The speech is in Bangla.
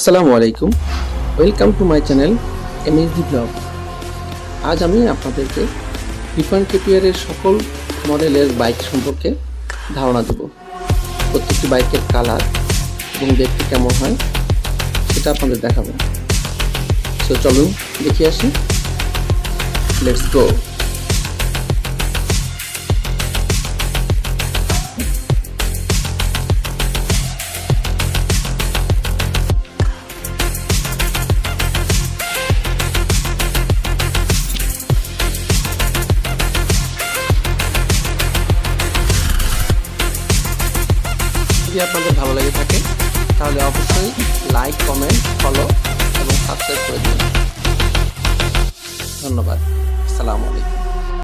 আসসালামু আলাইকুম। Welcome to my channel MSD blog আজ আমি আপনাদেরকে রিফান্ড কেপিয়ারের সকল মডেলের বাইক সম্পর্কে ধারণা দেব। প্রত্যেকটি বাইকের কালার এবং দেখতে কেমন হয় সেটা আপনাদের দেখাবো। সো চলুন দেখে আসি। লেটস গো যদি আপনাদের ভালো লেগে থাকে, তাহলে অবশ্যই লাইক কমেন্ট ফলো এবং সাবস্ক্রাইব করে দিন ধন্যবাদ। আসসালামু আলাইকুম।